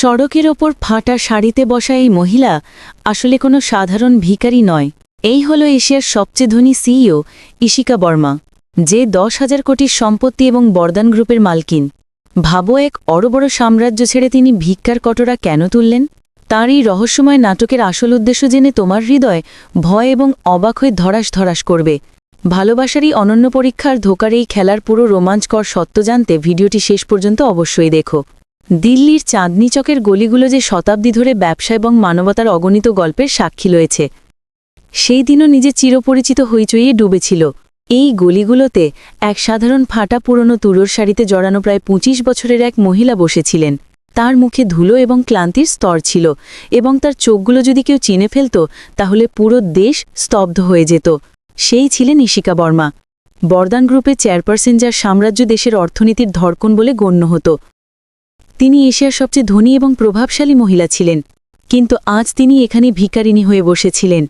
সড়কের ওপর ফাটা শাড়িতে বসা এই মহিলা আসলে কোনো সাধারণ ভিখারি নয়। এই হল এশিয়ার সবচেয়ে ধনী সিইও ইশিকা বর্মা, যে দশ হাজার কোটির সম্পত্তি এবং বরদান গ্রুপের মালকিন। ভাবো এক বড় সাম্রাজ্য ছেড়ে তিনি ভিক্ষার কটরা কেন তুললেন? তাঁর এই রহস্যময় নাটকের আসল উদ্দেশ্য জেনে তোমার হৃদয় ভয় এবং অবাক হয়ে ধরাস ধরাস করবে। ভালোবাসারই অনন্য পরীক্ষার ধোকার এই খেলার পুরো রোমাঞ্চকর সত্য জানতে ভিডিওটি শেষ পর্যন্ত অবশ্যই দেখো। দিল্লির চাঁদনি চকের গলিগুলো যে শতাব্দী ধরে ব্যবসা এবং মানবতার অগণিত গল্পের সাক্ষী রয়েছে। সেই দিনও নিজে চিরপরিচিত হইচইয়ে ডুবেছিল। এই গলিগুলোতে এক সাধারণ ফাটা পুরনো তুলোর শাড়িতে জড়ানো প্রায় ২৫ বছরের এক মহিলা বসেছিলেন। তার মুখে ধুলো এবং ক্লান্তির স্তর ছিল এবং তার চোখগুলো যদি কেউ চিনে ফেলত, তাহলে পুরো দেশ স্তব্ধ হয়ে যেত। সেই ছিলেন ইশিকা বর্মা। বরদান গ্রুপের চেয়ারপারসন যার সাম্রাজ্য দেশের অর্থনীতির ধর্কন বলে গণ্য হতো। তিনি এশিয়ার সবচেয়ে ধনী এবং প্রভাবশালী মহিলা ছিলেন, কিন্তু আজ তিনি এখানে ভিকারিনী হয়ে বসেছিলেন।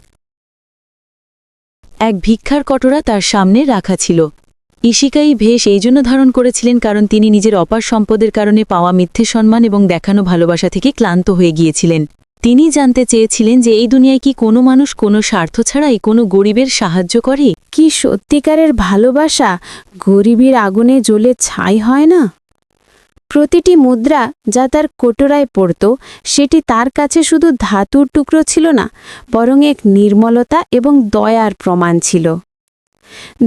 এক ভিক্ষার কটরা তার সামনে রাখা ছিল। ইশিকা এই ভেষ এই জন্য ধারণ করেছিলেন কারণ তিনি নিজের অপার সম্পদের কারণে পাওয়া মিথ্যে সম্মান এবং দেখানো ভালোবাসা থেকে ক্লান্ত হয়ে গিয়েছিলেন। তিনি জানতে চেয়েছিলেন যে এই দুনিয়ায় কি কোনো মানুষ কোনো স্বার্থ ছাড়াই কোনো গরিবের সাহায্য করে? কি সত্যিকারের ভালোবাসা? গরিবের আগুনে জ্বলে ছাই হয় না? প্রতিটি মুদ্রা যা তার কোটরায় পড়ত, সেটি তার কাছে শুধু ধাতুর টুকরো ছিল না, বরং এক নির্মলতা এবং দয়ার প্রমাণ ছিল।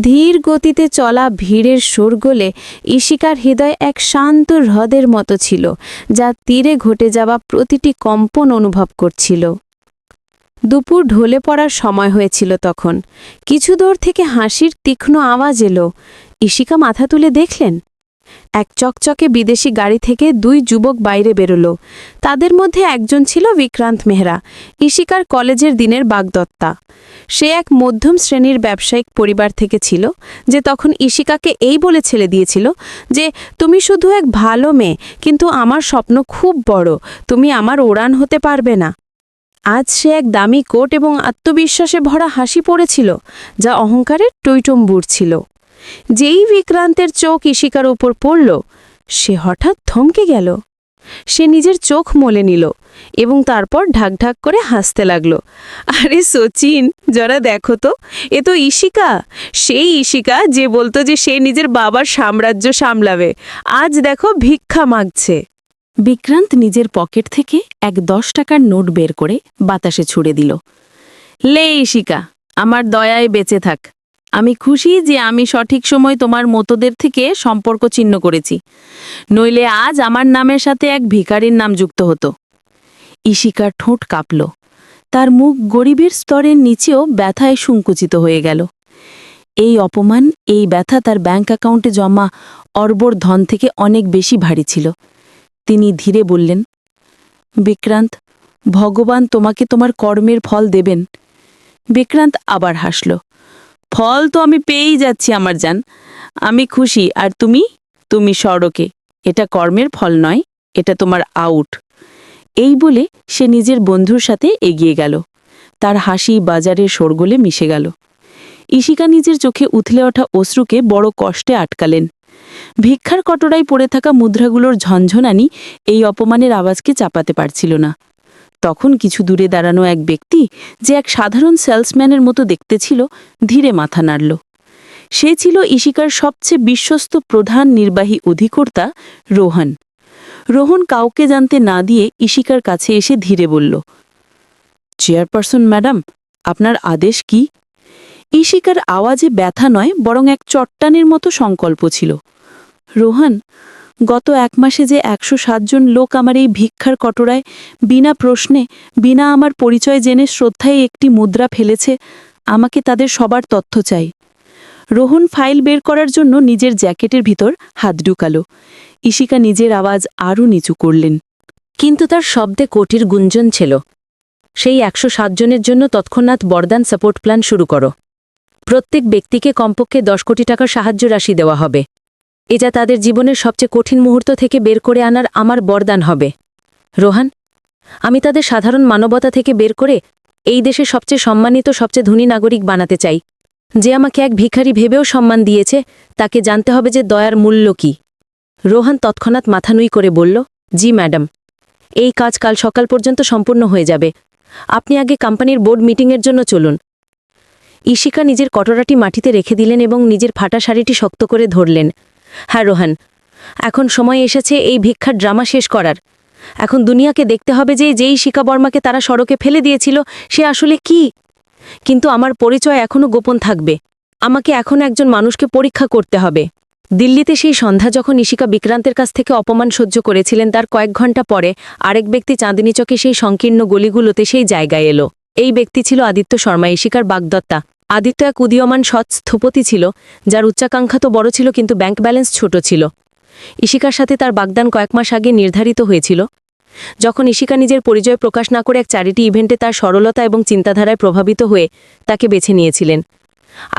ধীর গতিতে চলা ভিড়ের শোরগোলে ইশিকার হৃদয় এক শান্ত হ্রদের মতো ছিল, যা তীরে ঘটে যাওয়া প্রতিটি কম্পন অনুভব করছিল। দুপুর ঢলে পড়ার সময় হয়েছিল তখন। কিছু দূর থেকে হাসির তীক্ষ্ণ আওয়াজ এলো। ইশিকা মাথা তুলে দেখলেন। এক চকচকে বিদেশি গাড়ি থেকে দুই যুবক বাইরে বেরোলো। তাদের মধ্যে একজন ছিল বিক্রান্ত মেহরা, ইশিকার কলেজের দিনের বাগদত্তা। সে এক মধ্যম শ্রেণির ব্যবসায়িক পরিবার থেকে ছিল, যে তখন ইশিকাকে এই বলে ছেলে দিয়েছিল যে, তুমি শুধু এক ভালো মেয়ে, কিন্তু আমার স্বপ্ন খুব বড়, তুমি আমার ওড়ান হতে পারবে না। আজ সে এক দামি কোট এবং আত্মবিশ্বাসে ভরা হাসি পড়েছিল যা অহংকারের টৈটম্বুর ছিল। যেই বিক্রান্তের চোখ ইশিকার ওপর পড়ল, সে হঠাৎ থমকে গেল। সে নিজের চোখ মলে নিল এবং তারপর ঢাক ঢাক করে হাসতে লাগল। আরে সচিন, যারা দেখো তো, এ তো ইশিকা সেই ইশিকা যে বলতো যে সে নিজের বাবার সাম্রাজ্য সামলাবে। আজ দেখো ভিক্ষা মাগছে। বিক্রান্ত নিজের পকেট থেকে এক দশ টাকার নোট বের করে বাতাসে ছুড়ে দিল। লে ইশিকা আমার দয়ায় বেঁচে থাক। আমি খুশি যে আমি সঠিক সময় তোমার মতোদের থেকে সম্পর্ক ছিন্ন করেছি। নইলে আজ আমার নামের সাথে এক ভিখারির নাম যুক্ত হতো। ইশিকার ঠোঁট কাঁপল। তার মুখ গরিবের স্তরের নিচেও ব্যথায় সংকুচিত হয়ে গেল। এই অপমান, এই ব্যথা তার ব্যাংক অ্যাকাউন্টে জমা অর্বর ধন থেকে অনেক বেশি ভারী ছিল। তিনি ধীরে বললেন, বিক্রান্ত, ভগবান তোমাকে তোমার কর্মের ফল দেবেন। বিক্রান্ত আবার হাসল। ফল তো আমি পেয়েই যাচ্ছি, আমার জান। আমি খুশি। আর তুমি? তুমি সড়কে এটা কর্মের ফল নয়, এটা তোমার আউট। এই বলে সে নিজের বন্ধুর সাথে এগিয়ে গেল। তার হাসি বাজারের শোরগোলে মিশে গেল। ইশিকা নিজের চোখে উথলে ওঠা অশ্রুকে বড় কষ্টে আটকালেন। ভিক্ষার কটরায় পড়ে থাকা মুদ্রাগুলোর ঝনঝনানি এই অপমানের আওয়াজকে চাপাতে পারছিল না। তখন কিছু দূরে দাঁড়ানো এক ব্যক্তি যে এক সাধারণ সেলসম্যানের মতো দেখতে ছিল, ধীরে মাথা নাড়ল। সে ছিল ইশিকার সবচেয়ে বিশ্বস্ত প্রধান নির্বাহী অধিকর্তা রোহন। রোহন কাউকে জানতে না দিয়ে ইশিকার কাছে এসে ধীরে বলল, চেয়ারপারসন ম্যাডাম, আপনার আদেশ কি? ইশিকার আওয়াজে ব্যথা নয়, বরং এক চট্টানের মতো সংকল্প ছিল। রোহন গত এক মাসে যে একশো সাতজন লোক আমার এই ভিক্ষার কটরায় বিনা প্রশ্নে, বিনা আমার পরিচয় জেনে শ্রদ্ধায় একটি মুদ্রা ফেলেছে, আমাকে তাদের সবার তথ্য চাই। রোহন ফাইল বের করার জন্য নিজের জ্যাকেটের ভিতর হাত ঢুকালো। ইশিকা নিজের আওয়াজ আরও নিচু করলেন। কিন্তু তার শব্দে কোটির গুঞ্জন ছিল। সেই একশো জনের জন্য তৎক্ষণাৎ বরদান সাপোর্ট প্ল্যান শুরু করো। প্রত্যেক ব্যক্তিকে কমপক্ষে দশ কোটি টাকার সাহায্য রাশি দেওয়া হবে। এ যা তাদের জীবনের সবচেয়ে কঠিন মুহূর্ত থেকে বের করে আনার আমার বরদান হবে। রোহান, আমি তাদের সাধারণ মানবতা থেকে বের করে এই দেশে সবচেয়ে সম্মানিত, সবচেয়ে ধনী নাগরিক বানাতে চাই। যে আমাকে এক ভিখারি ভেবেও সম্মান দিয়েছে, তাকে জানতে হবে যে দয়ার মূল্য কি। রোহান তৎক্ষণাৎ মাথানুই করে বলল, জি, ম্যাডাম, এই কাজ কাল সকাল পর্যন্ত সম্পূর্ণ হয়ে যাবে। আপনি আগে কোম্পানির বোর্ড মিটিংয়ের জন্য চলুন। ঈশিকা নিজের কটরাটি মাটিতে রেখে দিলেন এবং নিজের ফাটা শাড়িটি শক্ত করে ধরলেন। হ্যাঁ রোহান। এখন সময় এসেছে এই ভিক্ষার ড্রামা শেষ করার। এখন দুনিয়াকে দেখতে হবে যে যেই শিকা বর্মাকে তারা সড়কে ফেলে দিয়েছিল, সে আসলে কি? কিন্তু আমার পরিচয় এখনও গোপন থাকবে। আমাকে এখন একজন মানুষকে পরীক্ষা করতে হবে। দিল্লিতে সেই সন্ধ্যা যখন ইশিকা বিক্রান্তের কাছ থেকে অপমান সহ্য করেছিলেন, তার কয়েক ঘণ্টা পরে আরেক ব্যক্তি চাঁদিনী চকে সেই সংকীর্ণ গলিগুলোতে সেই জায়গায় এলো। এই ব্যক্তি ছিল আদিত্য শর্মা ইশিকার বাগদত্তা। আদিত্য এক উদীয়মান সৎ স্থপতি ছিল, যার উচ্চাকাঙ্ক্ষা তো বড় ছিল কিন্তু ব্যাংক ব্যালেন্স ছোট ছিল। ইশিকার সাথে তার বাগদান কয়েক মাস আগে নির্ধারিত হয়েছিল। যখন ইশিকা নিজের পরিচয় প্রকাশ না করে এক চ্যারিটি ইভেন্টে তার সরলতা এবং চিন্তাধারায় প্রভাবিত হয়ে তাকে বেছে নিয়েছিলেন।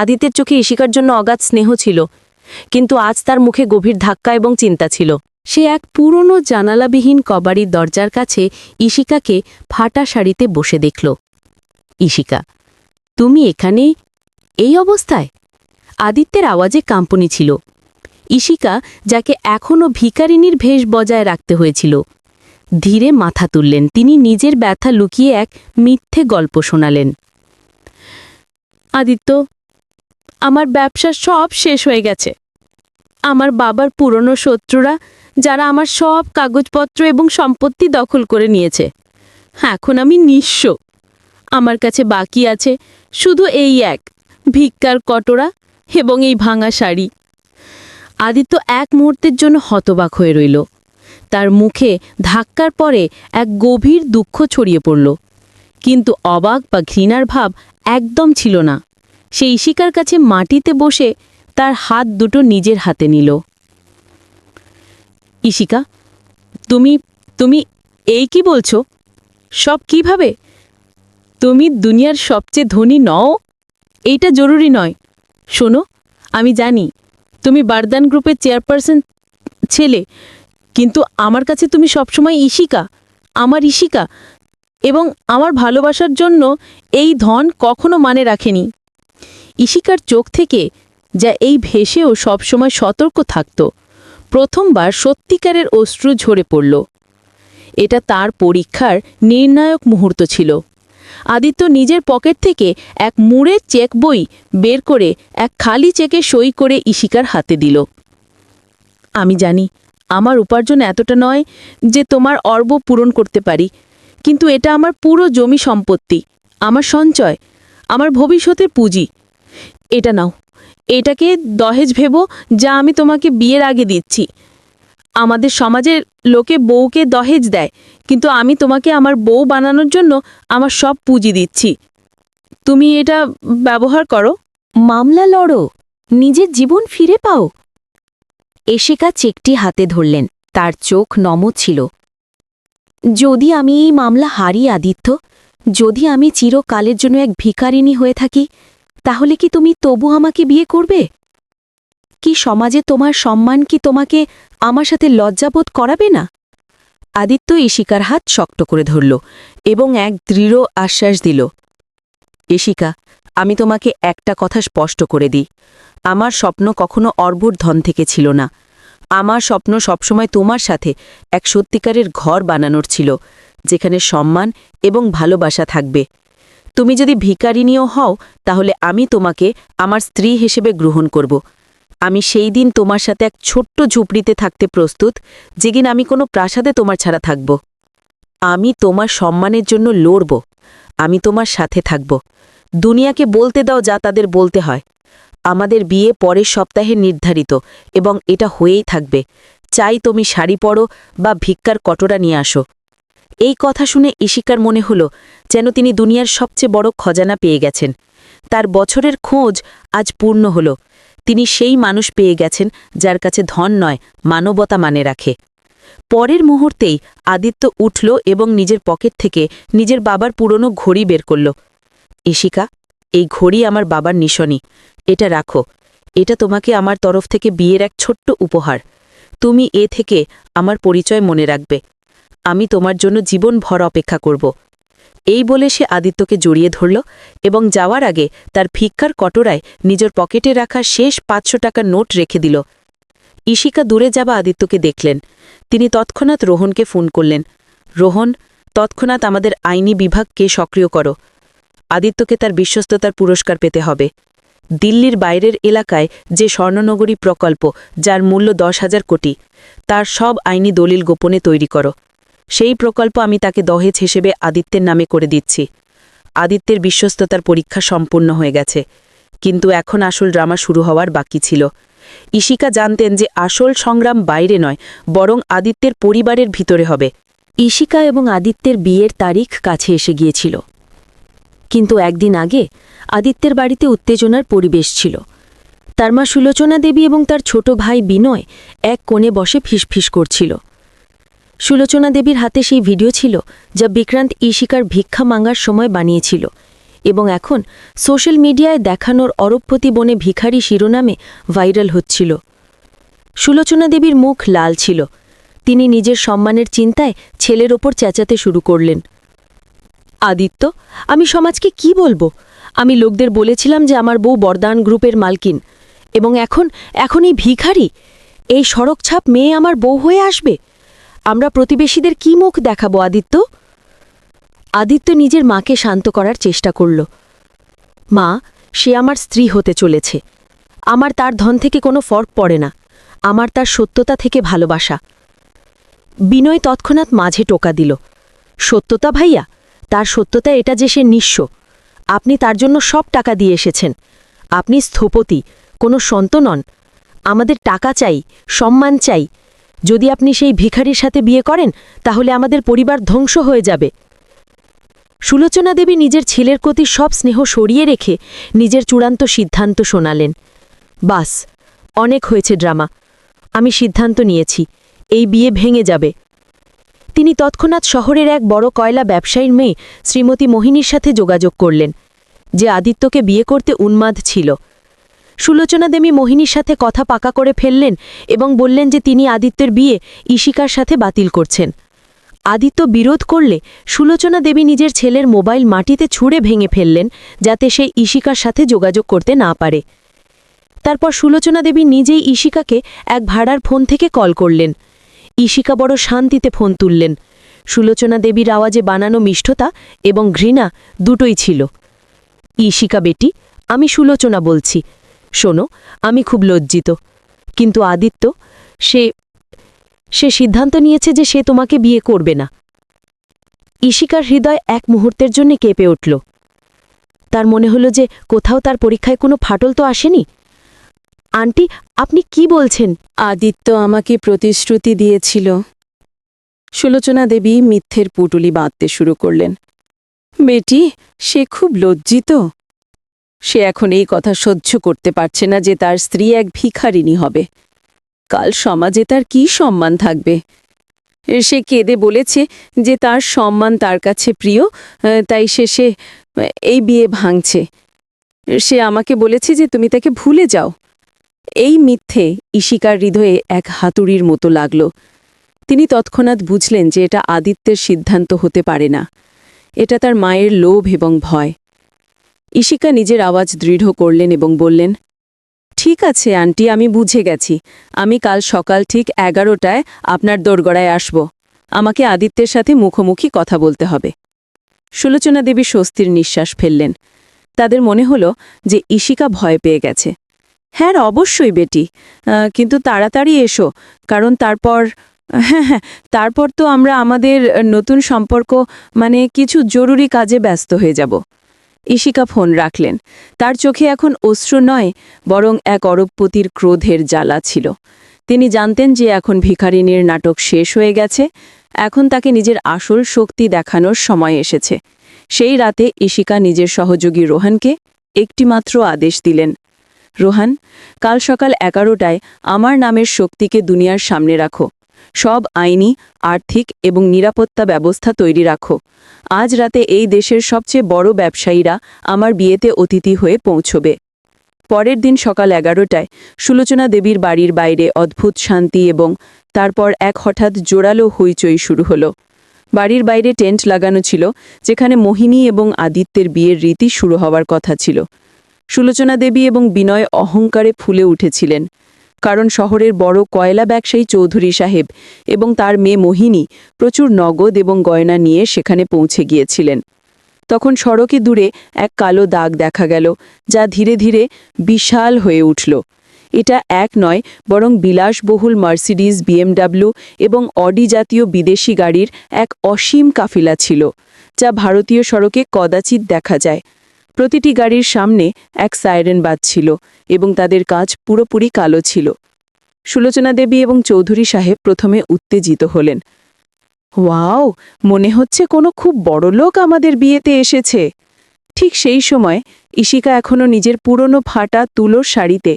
আদিত্যের চোখে ইশিকার জন্য অগাধ স্নেহ ছিল, কিন্তু আজ তার মুখে গভীর ধাক্কা এবং চিন্তা ছিল। সে এক পুরনো জানালাবিহীন কবাড়ির দরজার কাছে ইশিকাকে ফাটা শাড়িতে বসে দেখল। ইশিকা তুমি এখানে? এই অবস্থায়? আদিত্যের আওয়াজে কাম্পনি ছিল। ইশিকা যাকে এখনও ভিকারিনীর ভেষ বজায় রাখতে হয়েছিল, ধীরে মাথা তুললেন। তিনি নিজের ব্যথা লুকিয়ে এক মিথ্যে গল্প শোনালেন। আদিত্য, আমার ব্যবসা সব শেষ হয়ে গেছে। আমার বাবার পুরনো শত্রুরা, যারা আমার সব কাগজপত্র এবং সম্পত্তি দখল করে নিয়েছে। এখন আমি নিঃস্ব। আমার কাছে বাকি আছে শুধু এই এক, ভিক্ষার কটোরা এবং এই ভাঙা শাড়ি। আদিত্য এক মুহূর্তের জন্য হতবাক হয়ে রইল। তার মুখে ধাক্কার পরে এক গভীর দুঃখ ছড়িয়ে পড়ল। কিন্তু অবাক বা ঘৃণার ভাব একদম ছিল না। সে ইশিকার কাছে মাটিতে বসে তার হাত দুটো নিজের হাতে নিল। ইশিকা, তুমি তুমি এই কি বলছো? সব কীভাবে? তুমি দুনিয়ার সবচেয়ে ধনী নও? এইটা জরুরি নয়। শোনো, আমি জানি তুমি বারদান গ্রুপের চেয়ারপারসন ছেলে, কিন্তু আমার কাছে তুমি সবসময় ইশিকা আমার ইশিকা এবং আমার ভালোবাসার জন্য এই ধন কখনো মানে রাখেনি। ইশিকার চোখ থেকে যা এই ভেসেও সবসময় সতর্ক থাকত, প্রথমবার সত্যিকারের অশ্রু ঝরে পড়ল। এটা তার পরীক্ষার নির্ণায়ক মুহূর্ত ছিল। আদিত্য নিজের পকেট থেকে এক মুড়ে চেক বই বের করে এক খালি চেকে সই করে ইশিকার হাতে দিল। আমি জানি, আমার উপার্জন এতটা নয় যে তোমার অর্ব পূরণ করতে পারি, কিন্তু এটা আমার পুরো জমি সম্পত্তি, আমার সঞ্চয়, আমার ভবিষ্যতের পুঁজি। এটা নাও, এটাকে দহেজ ভেবো যা আমি তোমাকে বিয়ের আগে দিচ্ছি। আমাদের সমাজের লোকে বউকে দহেজ দেয়, কিন্তু আমি তোমাকে আমার বউ বানানোর জন্য আমার সব পুঁজি দিচ্ছি। তুমি এটা ব্যবহার করো। মামলা লড়ো। নিজের জীবন ফিরে পাও। এশিকা চেকটি হাতে ধরলেন। তার চোখ নম ছিল। যদি আমি এই মামলা হারি আদিত্য, যদি আমি চিরকালের জন্য এক ভিকারিনী হয়ে থাকি, তাহলে কি তুমি তবু আমাকে বিয়ে করবে? কি সমাজে তোমার সম্মান কি তোমাকে আমার সাথে লজ্জাবোধ করাবে না? আদিত্য ইশিকার হাত শক্ত করে ধরল এবং এক দৃঢ় আশ্বাস দিল ইশিকা আমি তোমাকে একটা কথা স্পষ্ট করে দিই। আমার স্বপ্ন কখনো অর্বুর ধন থেকে ছিল না। আমার স্বপ্ন সবসময় তোমার সাথে এক সত্যিকারের ঘর বানানোর ছিল, যেখানে সম্মান এবং ভালোবাসা থাকবে। তুমি যদি ভিকারিনীও হও, তাহলে আমি তোমাকে আমার স্ত্রী হিসেবে গ্রহণ করব। আমি সেই দিন তোমার সাথে এক ছোট্ট ঝুপড়িতে থাকতে প্রস্তুত যেদিন আমি কোনো প্রাসাদে তোমার ছাড়া থাকব। আমি তোমার সম্মানের জন্য লড়ব। আমি তোমার সাথে থাকব। দুনিয়াকে বলতে দাও যা তাদের বলতে হয়। আমাদের বিয়ে পরের সপ্তাহে নির্ধারিত এবং এটা হয়েই থাকবে। চাই তুমি শাড়ি পরো বা ভিক্ষার কটরা নিয়ে আসো। এই কথা শুনে ইশিকার মনে হল যেন তিনি দুনিয়ার সবচেয়ে বড় খজানা পেয়ে গেছেন। তার বছরের খোঁজ আজ পূর্ণ হল। তিনি সেই মানুষ পেয়ে গেছেন যার কাছে ধন নয়, মানবতা মানে রাখে। পরের মুহূর্তেই আদিত্য উঠল এবং নিজের পকেট থেকে নিজের বাবার পুরনো ঘড়ি বের করল। ইশিকা এই ঘড়ি আমার বাবার নিশনি। এটা রাখো। এটা তোমাকে আমার তরফ থেকে বিয়ের এক ছোট্ট উপহার। তুমি এ থেকে আমার পরিচয় মনে রাখবে। আমি তোমার জন্য জীবন ভর অপেক্ষা করব। এই বলে সে আদিত্যকে জড়িয়ে ধরল এবং যাওয়ার আগে তার ভিক্ষার কটোরায় নিজের পকেটে রাখা শেষ পাঁচশো টাকার নোট রেখে দিল। ইশিকা দূরে যাবা আদিত্যকে দেখলেন। তিনি তৎক্ষণাৎ রোহনকে ফোন করলেন। রোহন, তৎক্ষণাৎ আমাদের আইনি বিভাগকে সক্রিয় করো। আদিত্যকে তার বিশ্বস্ততার পুরস্কার পেতে হবে। দিল্লির বাইরের এলাকায় যে স্বর্ণনগরী প্রকল্প, যার মূল্য দশ হাজার কোটি, তার সব আইনি দলিল গোপনে তৈরি করো। সেই প্রকল্প আমি তাকে দহেজ হিসেবে আদিত্যের নামে করে দিচ্ছি। আদিত্যের বিশ্বস্ততার পরীক্ষা সম্পূর্ণ হয়ে গেছে। কিন্তু এখন আসল ড্রামা শুরু হওয়ার বাকি ছিল। ইশিকা জানতেন যে আসল সংগ্রাম বাইরে নয়, বরং আদিত্যের পরিবারের ভিতরে হবে। ঈশিকা এবং আদিত্যের বিয়ের তারিখ কাছে এসে গিয়েছিল। কিন্তু একদিন আগে আদিত্যের বাড়িতে উত্তেজনার পরিবেশ ছিল। তার মা সুলোচনা দেবী এবং তার ছোট ভাই বিনয় এক কোণে বসে ফিসফিস করছিল। সুলোচনা দেবীর হাতে সেই ভিডিও ছিল যা বিক্রান্ত ঈশিকার ভিক্ষা মাঙ্গার সময় বানিয়েছিল। এবং এখন সোশ্যাল মিডিয়ায় দেখানোর অরবপতি বনে ভিখারি শিরোনামে ভাইরাল হচ্ছিল। সুলোচনা দেবীর মুখ লাল ছিল। তিনি নিজের সম্মানের চিন্তায় ছেলের ওপর চেঁচাতে শুরু করলেন। আদিত্য, আমি সমাজকে কি বলব? আমি লোকদের বলেছিলাম যে আমার বউ বরদান গ্রুপের মালকিন। এবং এখন এখন এই ভিখারি? এই সড়ক ছাপ মেয়ে আমার বউ হয়ে আসবে? আমরা প্রতিবেশীদের কি মুখ দেখাবো, আদিত্য? আদিত্য নিজের মাকে শান্ত করার চেষ্টা করল। মা, সে আমার স্ত্রী হতে চলেছে। আমার তার ধন থেকে কোনো ফর্ক পড়ে না। আমার তার সত্যতা থেকে ভালোবাসা। বিনয় তৎক্ষণাৎ মাঝে টোকা দিল। সত্যতা ভাইয়া, তার সত্যতা এটা যে সে নিঃস্ব। আপনি তার জন্য সব টাকা দিয়ে এসেছেন। আপনি স্থপতি, কোনো সন্ত নন। আমাদের টাকা চাই, সম্মান চাই যদি আপনি সেই ভিখারির সাথে বিয়ে করেন, তাহলে আমাদের পরিবার ধ্বংস হয়ে যাবে। সুলোচনা দেবী নিজের ছেলের প্রতি সব স্নেহ সরিয়ে রেখে নিজের চূড়ান্ত সিদ্ধান্ত শোনালেন। বাস, অনেক হয়েছে ড্রামা। আমি সিদ্ধান্ত নিয়েছি, এই বিয়ে ভেঙে যাবে। তিনি তৎক্ষণাৎ শহরের এক বড় কয়লা ব্যবসায়ীর মেয়ে শ্রীমতী মোহিনীর সাথে যোগাযোগ করলেন, যে আদিত্যকে বিয়ে করতে উন্মাদ ছিল। সুলোচনা দেবী মোহিনীর সাথে কথা পাকা করে ফেললেন এবং বললেন যে তিনি আদিত্যের বিয়ে ঈশিকার সাথে বাতিল করছেন। আদিত্য বিরোধ করলে সুলোচনা দেবী নিজের ছেলের মোবাইল মাটিতে ছুঁড়ে ভেঙে ফেললেন যাতে সে ঈশিকার সাথে যোগাযোগ করতে না পারে। তারপর সুলোচনা দেবী নিজেই ঈশিকাকে এক ভাড়ার ফোন থেকে কল করলেন। ঈশিকা বড় শান্তিতে ফোন তুললেন। সুলোচনা দেবীর আওয়াজে বানানো মিষ্টতা এবং ঘৃণা দুটোই ছিল। ঈশিকা বেটি, আমি সুলোচনা বলছি। শোনো, আমি খুব লজ্জিত। কিন্তু আদিত্য, সে সে সিদ্ধান্ত নিয়েছে যে সে তোমাকে বিয়ে করবে না। ঈশিকার হৃদয় এক মুহূর্তের জন্য কেঁপে উঠল। তার মনে হলো যে কোথাও তার পরীক্ষায় কোনো ফাটল তো আসেনি। আন্টি, আপনি কি বলছেন? আদিত্য আমাকে প্রতিশ্রুতি দিয়েছিল। সুলোচনা দেবী মিথ্যের পুটুলি বাঁধতে শুরু করলেন। বেটি, সে খুব লজ্জিত। সে এখন এই কথা সহ্য করতে পারছে না যে তার স্ত্রী এক ভিখারিনী হবে। কাল সমাজে তার কি সম্মান থাকবে? সে কেঁদে বলেছে যে তার সম্মান তার কাছে প্রিয়, তাই সে সে এই বিয়ে ভাঙছে। সে আমাকে বলেছে যে তুমি তাকে ভুলে যাও। এই মিথ্যে ঈশিকার হৃদয়ে এক হাতুড়ির মতো লাগল। তিনি তৎক্ষণাৎ বুঝলেন যে এটা আদিত্যের সিদ্ধান্ত হতে পারে না। এটা তার মায়ের লোভ এবং ভয়। ঈশিকা নিজের আওয়াজ দৃঢ় করলেন এবং বললেন, ঠিক আছে, আন্টি, আমি বুঝে গেছি। আমি কাল সকাল ঠিক এগারোটায় আপনার দোরগড়ায় আসব। আমাকে আদিত্যের সাথে মুখোমুখি কথা বলতে হবে সুলোচনা দেবী স্বস্তির নিঃশ্বাস ফেললেন। তাদের মনে হল যে ঈশিকা ভয় পেয়ে গেছে। হ্যাঁ অবশ্যই, বেটি। কিন্তু তাড়াতাড়ি এসো, কারণ তারপর হ্যাঁ হ্যাঁ তারপর তো আমরা আমাদের নতুন সম্পর্ক মানে কিছু জরুরি কাজে ব্যস্ত হয়ে যাব। ঈশিকা ফোন রাখলেন। তার চোখে এখন অশ্রু নয়, বরং এক অরবপতির ক্রোধের জ্বালা ছিল। তিনি জানতেন যে এখন ভিখারিনীর নাটক শেষ হয়ে গেছে, এখন তাকে নিজের আসল শক্তি দেখানোর সময় এসেছে। সেই রাতে ঈশিকা নিজের সহযোগী রোহানকে একটিমাত্র আদেশ দিলেন, রোহান, কাল সকাল এগারোটায় আমার নামের শক্তিকে দুনিয়ার সামনে রাখো। সব আইনি, আর্থিক এবং নিরাপত্তা ব্যবস্থা তৈরি রাখো। আজ রাতে এই দেশের সবচেয়ে বড় ব্যবসায়ীরা আমার বিয়েতে অতিথি হয়ে পৌঁছবে। পরের দিন সকাল এগারোটায় সুলোচনা দেবীর বাড়ির বাইরে অদ্ভুত শান্তি এবং তারপর এক হঠাৎ জোরালো হইচই শুরু হলো। বাড়ির বাইরে টেন্ট লাগানো ছিল, যেখানে মোহিনী এবং আদিত্যের বিয়ের রীতি শুরু হওয়ার কথা ছিল। সুলোচনা দেবী এবং বিনয় অহংকারে ফুলে উঠেছিলেন। কারণ শহরের বড় কয়লা ব্যবসায়ী চৌধুরী সাহেব এবং তার মেয়ে মোহিনী প্রচুর নগদ এবং গয়না নিয়ে সেখানে পৌঁছে গিয়েছিলেন। তখন সড়কে দূরে এক কালো দাগ দেখা গেল, যা ধীরে ধীরে বিশাল হয়ে উঠল। এটা এক নয়, বরং বিলাসবহুল মার্সিডিজ, বিএমডাব্লিউ এবং অডি জাতীয় বিদেশি গাড়ির এক অসীম কাফিলা ছিল, যা ভারতীয় সড়কে কদাচিৎ দেখা যায়। প্রতিটি গাড়ির সামনে এক সাইরেন বাজছিল এবং তাদের কাজ পুরোপুরি কালো ছিল। সুলোচনা দেবী এবং চৌধুরী সাহেব প্রথমে উত্তেজিত হলেন। ওয়াও, মনে হচ্ছে কোনো খুব বড় লোক আমাদের বিয়েতে এসেছে। ঠিক সেই সময় ইশিকা এখনও নিজের পুরনো ফাটা তুলোর শাড়িতে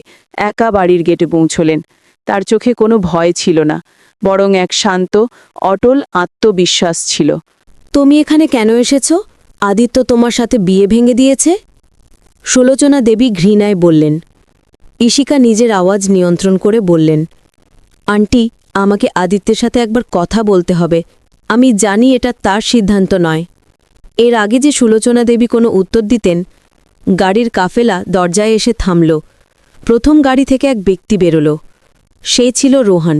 একা বাড়ির গেটে পৌঁছলেন। তার চোখে কোনো ভয় ছিল না, বরং এক শান্ত, অটল আত্মবিশ্বাস ছিল। তুমি এখানে কেন এসেছ? আদিত্য তোমার সাথে বিয়ে ভেঙে দিয়েছে? সুলোচনা দেবী ঘৃণায় বললেন। ইশিকা নিজের আওয়াজ নিয়ন্ত্রণ করে বললেন, আন্টি, আমাকে আদিত্যের সাথে একবার কথা বলতে হবে। আমি জানি এটা তার সিদ্ধান্ত নয়। এর আগে যে সুলোচনা দেবী কোনো উত্তর দিতেন, গাড়ির কাফেলা দরজায় এসে থামল। প্রথম গাড়ি থেকে এক ব্যক্তি বেরোল। সে ছিল রোহান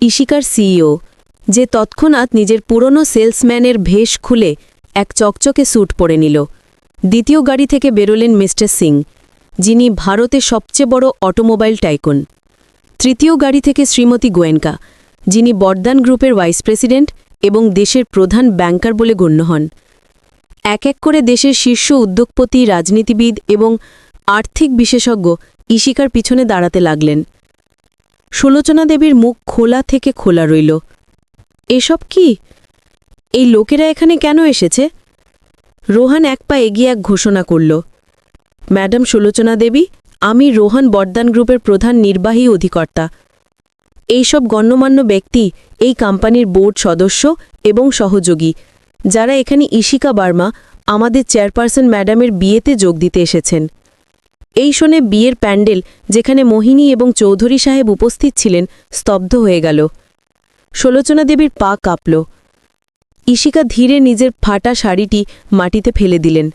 ইশিকার সিইও, যে তৎক্ষণাৎ নিজের পুরনো সেলসম্যানের ভেষ খুলে এক চকচকে স্যুট পরে নিল। দ্বিতীয় গাড়ি থেকে বেরোলেন মিস্টার সিং, যিনি ভারতে সবচেয়ে বড় অটোমোবাইল টাইকুন। তৃতীয় গাড়ি থেকে শ্রীমতী গোয়েনকা যিনি বর্দান গ্রুপের ভাইস প্রেসিডেন্ট এবং দেশের প্রধান ব্যাংকার বলে গণ্য হন। এক এক করে দেশের শীর্ষ উদ্যোগপতি, রাজনীতিবিদ এবং আর্থিক বিশেষজ্ঞ ইশিকার পিছনে দাঁড়াতে লাগলেন। সুলোচনা দেবীর মুখ খোলা থেকে খোলা রইল। এসব কি? এই লোকেরা এখানে কেন এসেছে? রোহান এক পা এগিয়ে এক ঘোষণা করল। ম্যাডাম সুলোচনা দেবী, আমি রোহান বর্দান গ্রুপের প্রধান নির্বাহী অধিকর্তা। এইসব গণ্যমান্য ব্যক্তি এই কোম্পানির বোর্ড সদস্য এবং সহযোগী, যারা এখানে ইশিকা বার্মা, আমাদের চেয়ারপারসন ম্যাডামের বিয়েতে যোগ দিতে এসেছেন। এই শোনে বিয়ের প্যান্ডেল, যেখানে মোহিনী এবং চৌধুরী সাহেব উপস্থিত ছিলেন, স্তব্ধ হয়ে গেল। সুলোচনা দেবীর পা কাঁপল। ইশিকা ধীরে নিজের ফাটা শাড়িটি মাটিতে ফেলে দিলেন।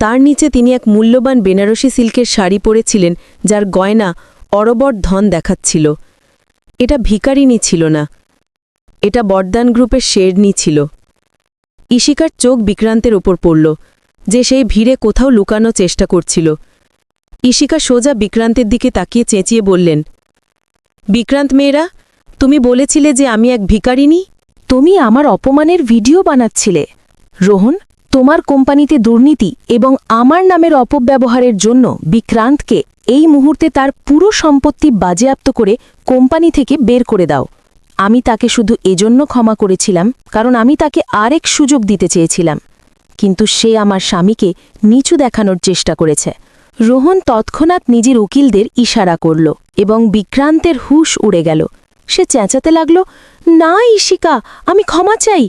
তার নিচে তিনি এক মূল্যবান বেনারসি সিল্কের শাড়ি পরেছিলেন, যার গয়না অরবর ধন দেখাচ্ছিল। এটা ভিকারিনী ছিল না, এটা বরদান গ্রুপের শেরনি ছিল। ইশিকার চোখ বিক্রান্তের ওপর পড়ল, যে সেই ভিড়ে কোথাও লুকানো চেষ্টা করছিল। ইশিকা সোজা বিক্রান্তের দিকে তাকিয়ে চেঁচিয়ে বললেন, বিক্রান্ত মেয়েরা, তুমি বলেছিলে যে আমি এক ভিকারিনী তুমি আমার অপমানের ভিডিও বানাচ্ছিলে। রোহন, তোমার কোম্পানিতে দুর্নীতি এবং আমার নামের অপব্যবহারের জন্য বিক্রান্তকে এই মুহূর্তে তার পুরো সম্পত্তি বাজেয়াপ্ত করে কোম্পানি থেকে বের করে দাও। আমি তাকে শুধু এজন্য ক্ষমা করেছিলাম, কারণ আমি তাকে আরেক সুযোগ দিতে চেয়েছিলাম। কিন্তু সে আমার স্বামীকে নিচু দেখানোর চেষ্টা করেছে। রোহন তৎক্ষণাৎ নিজের উকিলদের ইশারা করল এবং বিক্রান্তের হুশ উড়ে গেল। সে চেঁচাতে লাগল, না, ঈশিকা, আমি ক্ষমা চাই।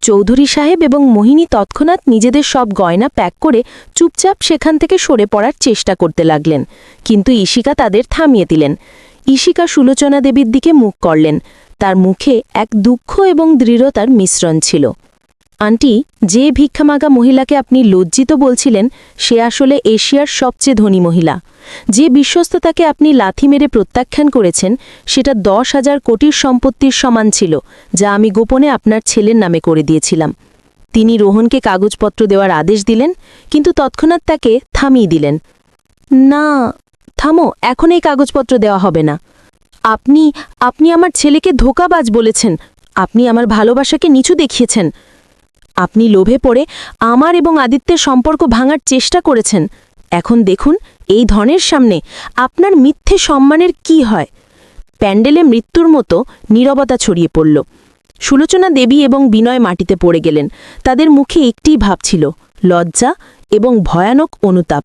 চৌধুরী সাহেব এবং মোহিনী তৎক্ষণাৎ নিজেদের সব গয়না প্যাক করে চুপচাপ সেখান থেকে সরে পড়ার চেষ্টা করতে লাগলেন। কিন্তু ঈশিকা তাদের থামিয়ে দিলেন। ঈশিকা সুলোচনা দেবীর দিকে মুখ করলেন। তার মুখে এক দুঃখ এবং দৃঢ়তার মিশ্রণ ছিল। আন্টি, যে ভিক্ষামাগা মহিলাকে আপনি লজ্জিত বলছিলেন, সে আসলে এশিয়ার সবচেয়ে ধনী মহিলা। যে বিশ্বস্ততাকে আপনি লাথি মেরে প্রত্যাখ্যান করেছেন, সেটা দশ হাজার কোটির সম্পত্তির সমান ছিল, যা আমি গোপনে আপনার ছেলের নামে করে দিয়েছিলাম। তিনি রোহনকে কাগজপত্র দেওয়ার আদেশ দিলেন, কিন্তু তৎক্ষণাৎ তাকে থামিয়ে দিলেন। না, থামো, এখন এই কাগজপত্র দেওয়া হবে না। আপনি আপনি আমার ছেলেকে ধোকাবাজ বলেছেন। আপনি আমার ভালোবাসাকে নিচু দেখিয়েছেন। আপনি লোভে পড়ে আমার এবং আদিত্যের সম্পর্ক ভাঙার চেষ্টা করেছেন। এখন দেখুন এই ধনের সামনে আপনার মিথ্যে সম্মানের কি হয়। প্যান্ডেলে মৃত্যুর মতো নীরবতা ছড়িয়ে পড়ল। সুলোচনা দেবী এবং বিনয় মাটিতে পড়ে গেলেন। তাদের মুখে একটি ভাব ছিল, লজ্জা এবং ভয়ানক অনুতাপ।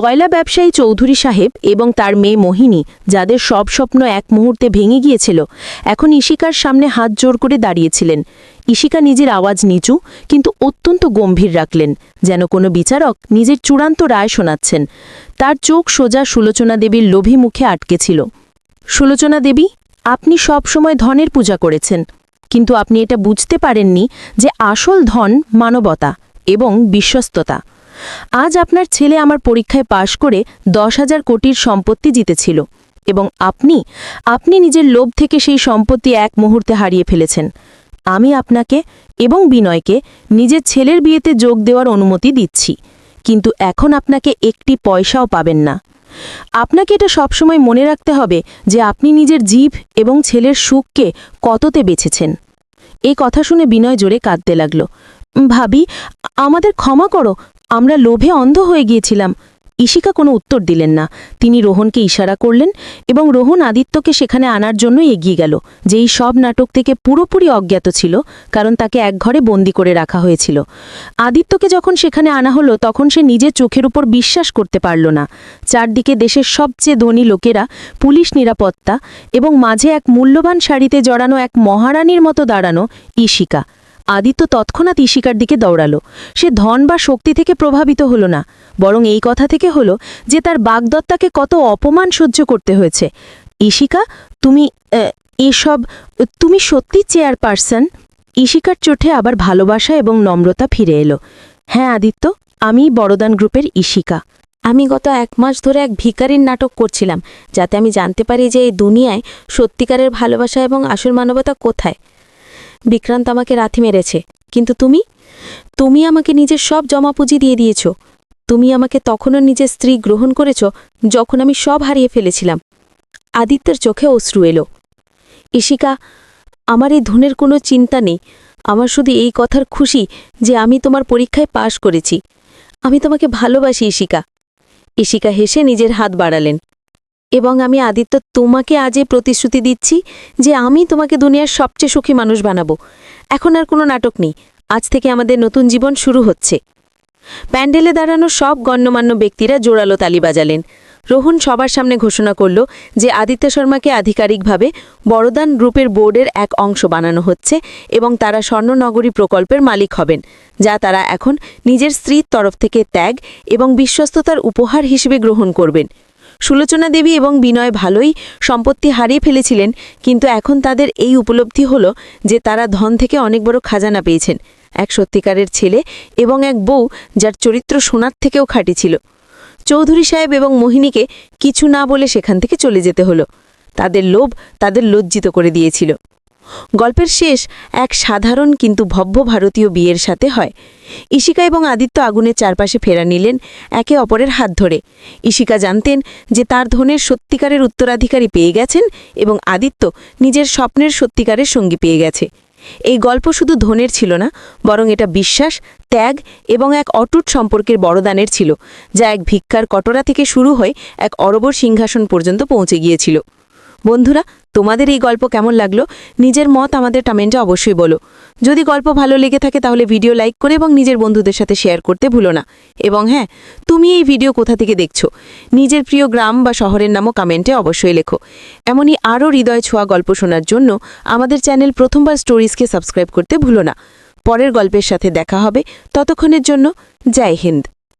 কয়লা ব্যবসায়ী চৌধুরী সাহেব এবং তার মেয়ে মোহিনী, যাদের সব স্বপ্ন এক মুহূর্তে ভেঙে গিয়েছিল, এখন ইশিকার সামনে হাত জোর করে দাঁড়িয়েছিলেন। ইশিকা নিজের আওয়াজ নিচু, কিন্তু অত্যন্ত গম্ভীর রাখলেন, যেন কোনো বিচারক নিজের চূড়ান্ত রায় শোনাচ্ছেন। তার চোখ সোজা সুলোচনা দেবীর লোভী মুখে আটকে ছিল। সুলোচনা দেবী, আপনি সব সময় ধনের পূজা করেছেন, কিন্তু আপনি এটা বুঝতে পারেননি যে আসল ধন মানবতা এবং বিশ্বস্ততা। আজ আপনার ছেলে আমার পরীক্ষায় পাশ করে দশ হাজার কোটির সম্পত্তি জিতেছিল এবং আপনি আপনি নিজের লোভ থেকে সেই সম্পত্তি এক মুহূর্তে হারিয়ে ফেলেছেন। আমি আপনাকে এবং বিনয়কে নিজের ছেলের বিয়েতে যোগ দেওয়ার অনুমতি দিচ্ছি, কিন্তু এখন আপনাকে একটি পয়সাও পাবেন না। আপনাকে এটা সবসময় মনে রাখতে হবে যে আপনি নিজের জীব এবং ছেলের সুখকে কততে বেছেছেন এই কথা শুনে বিনয় জোরে কাঁদতে লাগল। ভাবি, আমাদের ক্ষমা করো আমরা লোভে অন্ধ হয়ে গিয়েছিলাম। ইশিকা কোনো উত্তর দিলেন না। তিনি রোহনকে ইশারা করলেন এবং রোহন আদিত্যকে সেখানে আনার জন্য এগিয়ে গেল, যেই সব নাটক থেকে পুরোপুরি অজ্ঞাত ছিল, কারণ তাকে এক ঘরে বন্দি করে রাখা হয়েছিল। আদিত্যকে যখন সেখানে আনা হলো, তখন সে নিজের চোখের উপর বিশ্বাস করতে পারল না। চারদিকে দেশের সবচেয়ে ধনী লোকেরা, পুলিশ নিরাপত্তা এবং মাঝে এক মূল্যবান শাড়িতে জড়ানো এক মহারানীর মতো দাঁড়ানো ইশিকা আদিত্য তৎক্ষণাৎ ঈশিকার দিকে দৌড়ালো। সে ধন বা শক্তি থেকে প্রভাবিত হলো না, বরং এই কথা থেকে হলো যে তার বাগদত্তাকে কত অপমান সহ্য করতে হয়েছে। ঈশিকা, তুমি এসব, তুমি সত্যি চেয়ারপারসন? ঈশিকার চোখে আবার ভালোবাসা এবং নম্রতা ফিরে এলো। হ্যাঁ আদিত্য, আমি বড়দান গ্রুপের ঈশিকা। আমি গত এক মাস ধরে এক ভিকারির নাটক করছিলাম, যাতে আমি জানতে পারি যে এই দুনিয়ায় সত্যিকারের ভালোবাসা এবং আসল মানবতা কোথায়। বিক্রান্ত আমাকে রাথি মেরেছে। কিন্তু তুমি? তুমি আমাকে নিজের সব জমা পুঁজি দিয়ে দিয়েছ। তুমি আমাকে তখনও নিজের স্ত্রী গ্রহণ করেছ যখন আমি সব হারিয়ে ফেলেছিলাম। আদিত্যের চোখে অশ্রু এলো। ইশিকা আমার এই ধনের কোনো চিন্তা নেই। আমার শুধু এই কথার খুশি যে আমি তোমার পরীক্ষায় পাশ করেছি। আমি তোমাকে ভালোবাসি ইশিকা ইশিকা হেসে নিজের হাত বাড়ালেন। এবং আমি আদিত্য তোমাকে আজ প্রতিশ্রুতি দিচ্ছি যে আমি তোমাকে দুনিয়ার সবচেয়ে সুখী মানুষ বানাবো। এখন আর কোনো নাটক নেই। আজ থেকে আমাদের নতুন জীবন শুরু হচ্ছে। প্যান্ডেলে দাঁড়ানো সব গণ্যমান্য ব্যক্তিরা জোরালো তালি বাজালেন। রোহন সবার সামনে ঘোষণা করল যে আদিত্য শর্মাকে আধিকারিকভাবে বড়দান গ্রুপের বোর্ডের এক অংশ বানানো হচ্ছে এবং তারা স্বর্ণনগরী প্রকল্পের মালিক হবেন, যা তারা এখন নিজের স্ত্রীর তরফ থেকে ত্যাগ এবং বিশ্বস্ততার উপহার হিসেবে গ্রহণ করবেন। সুলোচনা দেবী এবং বিনয় ভালোই সম্পত্তি হারিয়ে ফেলেছিলেন, কিন্তু এখন তাদের এই উপলব্ধি হল যে তারা ধন থেকে অনেক বড় খাজানা পেয়েছেন, এক সত্যিকারের ছেলে এবং এক বউ যার চরিত্র সোনার থেকেও খাঁটি ছিল। চৌধুরী সাহেব এবং মোহিনীকে কিছু না বলে সেখান থেকে চলে যেতে হলো। তাদের লোভ তাদের লজ্জিত করে দিয়েছিল। গল্পের শেষ এক সাধারণ কিন্তু ভব্য ভারতীয় বিয়ের সাথে হয়। ইশিকা এবং আদিত্য আগুনের চারপাশে ফেরা নিলেন একে অপরের হাত ধরে। ইশিকা জানতেন যে তার ধনের সত্যিকারের উত্তরাধিকারী পেয়ে গেছেন এবং আদিত্য নিজের স্বপ্নের সত্যিকারের সঙ্গী পেয়ে গেছে। এই গল্প শুধু ধনের ছিল না, বরং এটা বিশ্বাস, ত্যাগ এবং এক অটুট সম্পর্কের বড়দানের ছিল, যা এক ভিক্ষার কটরা থেকে শুরু হয়ে এক অরবর সিংহাসন পর্যন্ত পৌঁছে গিয়েছিল। বন্ধুরা তোমাদের এই গল্প কেমন লাগল? নিজের মত আমাদের কমেন্টে অবশ্যই বলো। যদি গল্প ভালো লেগে থাকে তাহলে ভিডিও লাইক করে এবং নিজের বন্ধুদের সাথে শেয়ার করতে ভুলো না। এবং হ্যাঁ তুমি এই ভিডিও কোথা থেকে দেখছ? নিজের প্রিয় গ্রাম বা শহরের নামও কমেন্টে অবশ্যই লেখো। এমনই আরও হৃদয় ছোঁয়া গল্প শোনার জন্য আমাদের চ্যানেল প্রথমবার স্টোরিজকে সাবস্ক্রাইব করতে ভুলো না। পরের গল্পের সাথে দেখা হবে। ততক্ষণের জন্য জয় হিন্দ।